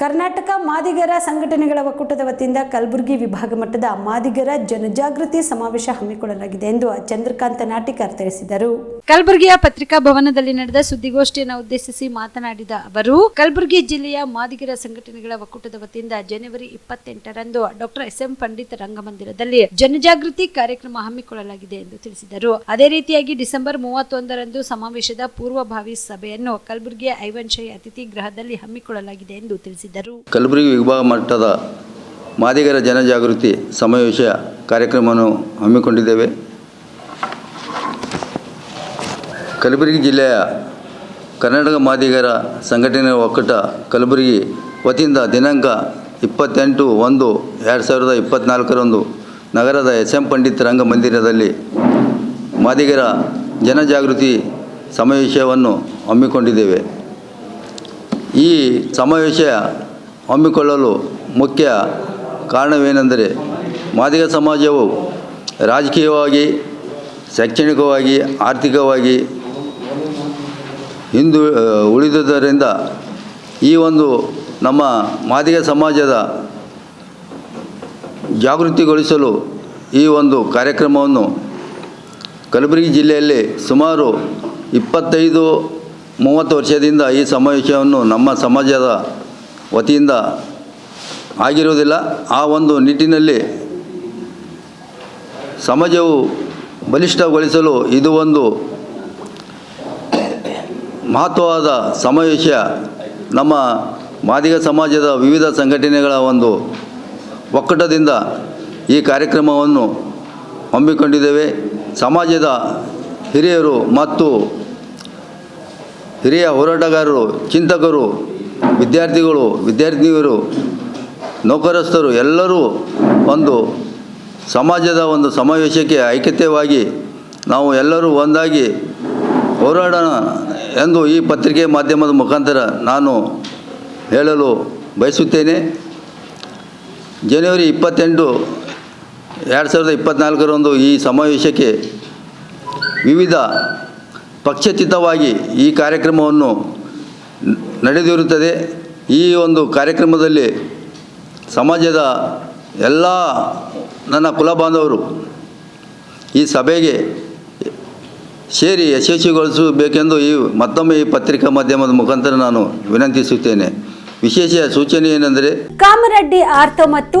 ಕರ್ನಾಟಕ ಮಾದಿಗರ ಸಂಘಟನೆಗಳ ಒಕ್ಕೂಟದ ವತಿಯಿಂದ ಕಲಬುರಗಿ ವಿಭಾಗ ಮಟ್ಟದ ಮಾದಿಗರ ಜನಜಾಗೃತಿ ಸಮಾವೇಶ ಹಮ್ಮಿಕೊಳ್ಳಲಾಗಿದೆ ಎಂದು ಚಂದ್ರಕಾಂತ ನಾಟಿಕರ್ ತಿಳಿಸಿದರು. ಕಲಬುರಗಿಯ ಪತ್ರಿಕಾ ಭವನದಲ್ಲಿ ನಡೆದ ಸುದ್ದಿಗೋಷ್ಠಿಯನ್ನು ಉದ್ದೇಶಿಸಿ ಮಾತನಾಡಿದ ಅವರು, ಕಲಬುರಗಿ ಜಿಲ್ಲೆಯ ಮಾದಿಗರ ಸಂಘಟನೆಗಳ ಒಕ್ಕೂಟದ ವತಿಯಿಂದ ಜನವರಿ ಇಪ್ಪತ್ತೆಂಟರಂದು ಡಾಕ್ಟರ್ ಎಸ್ ಎಂ ಪಂಡಿತ್ ರಂಗಮಂದಿರದಲ್ಲಿ ಜನಜಾಗೃತಿ ಕಾರ್ಯಕ್ರಮ ಹಮ್ಮಿಕೊಳ್ಳಲಾಗಿದೆ ಎಂದು ತಿಳಿಸಿದರು. ಅದೇ ರೀತಿಯಾಗಿ ಡಿಸೆಂಬರ್ ಮೂವತ್ತೊಂದರಂದು ಸಮಾವೇಶದ ಪೂರ್ವಭಾವಿ ಸಭೆಯನ್ನು ಕಲಬುರಗಿಯ ಐವನ್ಶೈ ಅತಿಥಿ ಗೃಹದಲ್ಲಿ ಹಮ್ಮಿಕೊಳ್ಳಲಾಗಿದೆ ಎಂದು ತಿಳಿಸಿದರು. ಕಲಬುರಗಿ ವಿಭಾಗ ಮಟ್ಟದ ಮಾದಿಗರ ಜನಜಾಗೃತಿ ಸಮಾವೇಶ ಕಾರ್ಯಕ್ರಮವನ್ನು ಹಮ್ಮಿಕೊಂಡಿದ್ದೇವೆ. ಕಲಬುರಗಿ ಜಿಲ್ಲೆಯ ಕರ್ನಾಟಕ ಮಾದಿಗರ ಸಂಘಟನೆ ಒಕ್ಕೂಟ ಕಲಬುರಗಿ ವತಿಯಿಂದ ದಿನಾಂಕ ಇಪ್ಪತ್ತೆಂಟು ಒಂದು ಎರಡು ಸಾವಿರದ ಇಪ್ಪತ್ತ್ನಾಲ್ಕರಂದು ನಗರದ ಎಸ್ ಎಂ ಪಂಡಿತ್ ರಂಗಮಂದಿರದಲ್ಲಿ ಮಾದಿಗರ ಜನಜಾಗೃತಿ ಸಮಾವೇಶವನ್ನು ಹಮ್ಮಿಕೊಂಡಿದ್ದೇವೆ. ಈ ಸಮಾವೇಶ ಹಮ್ಮಿಕೊಳ್ಳಲು ಮುಖ್ಯ ಕಾರಣವೇನೆಂದರೆ ಮಾದಿಗ ಸಮಾಜವು ರಾಜಕೀಯವಾಗಿ, ಶೈಕ್ಷಣಿಕವಾಗಿ, ಆರ್ಥಿಕವಾಗಿ ಹಿಂದು ಉಳಿದುದರಿಂದ ಈ ಒಂದು ನಮ್ಮ ಮಾದಿಗ ಸಮಾಜದ ಜಾಗೃತಿಗೊಳಿಸಲು ಈ ಒಂದು ಕಾರ್ಯಕ್ರಮವನ್ನು ಕಲಬುರಗಿ ಜಿಲ್ಲೆಯಲ್ಲಿ ಸುಮಾರು ಇಪ್ಪತ್ತೈದು ಮೂವತ್ತು ವರ್ಷದಿಂದ ಈ ಸಮಾವೇಶವನ್ನು ನಮ್ಮ ಸಮಾಜದ ವತಿಯಿಂದ ಆಗಿರುವುದಿಲ್ಲ. ಆ ಒಂದು ನಿಟ್ಟಿನಲ್ಲಿ ಸಮಾಜವು ಬಲಿಷ್ಠಗೊಳಿಸಲು ಇದು ಒಂದು ಮಹತ್ವವಾದ ಸಮಾವೇಶ. ನಮ್ಮ ಮಾದಿಗ ಸಮಾಜದ ವಿವಿಧ ಸಂಘಟನೆಗಳ ಒಂದು ಒಕ್ಕೂಟದಿಂದ ಈ ಕಾರ್ಯಕ್ರಮವನ್ನು ಹಮ್ಮಿಕೊಂಡಿದ್ದೇವೆ. ಸಮಾಜದ ಹಿರಿಯರು ಮತ್ತು ಹಿರಿಯ ಹೋರಾಟಗಾರರು, ಚಿಂತಕರು, ವಿದ್ಯಾರ್ಥಿಗಳು, ವಿದ್ಯಾರ್ಥಿನಿಯರು, ನೌಕರಸ್ಥರು ಎಲ್ಲರೂ ಒಂದು ಸಮಾಜದ ಒಂದು ಸಮಾವೇಶಕ್ಕೆ ಐಕ್ಯತೆಯಾಗಿ ನಾವು ಎಲ್ಲರೂ ಒಂದಾಗಿ ಹೋರಾಡೋಣ ಎಂದು ಈ ಪತ್ರಿಕೆ ಮಾಧ್ಯಮದ ಮುಖಾಂತರ ನಾನು ಹೇಳಲು ಬಯಸುತ್ತೇನೆ. ಜನವರಿ ಇಪ್ಪತ್ತೆಂಟು ಎರಡು ಸಾವಿರದ ಇಪ್ಪತ್ತ್ನಾಲ್ಕರಂದು ಈ ಸಮಾವೇಶಕ್ಕೆ ವಿವಿಧ ಪಕ್ಷಚಿತವಾಗಿ ಈ ಕಾರ್ಯಕ್ರಮವನ್ನು ನಡೆದಿರುತ್ತದೆ. ಈ ಒಂದು ಕಾರ್ಯಕ್ರಮದಲ್ಲಿ ಸಮಾಜದ ಎಲ್ಲ ನನ್ನ ಕುಲ ಬಾಂಧವರು ಈ ಸಭೆಗೆ ಸೇರಿ ಯಶಸ್ವಿಗೊಳಿಸಬೇಕೆಂದು ಈ ಮತ್ತೊಮ್ಮೆ ಈ ಪತ್ರಿಕಾ ಮಾಧ್ಯಮದ ಮುಖಾಂತರ ನಾನು ವಿನಂತಿಸುತ್ತೇನೆ. ವಿಶೇಷ ಸೂಚನೆ ಏನೆಂದರೆ ಕಾಮರೆಡ್ಡಿ ಆರ್ತ ಮತ್ತು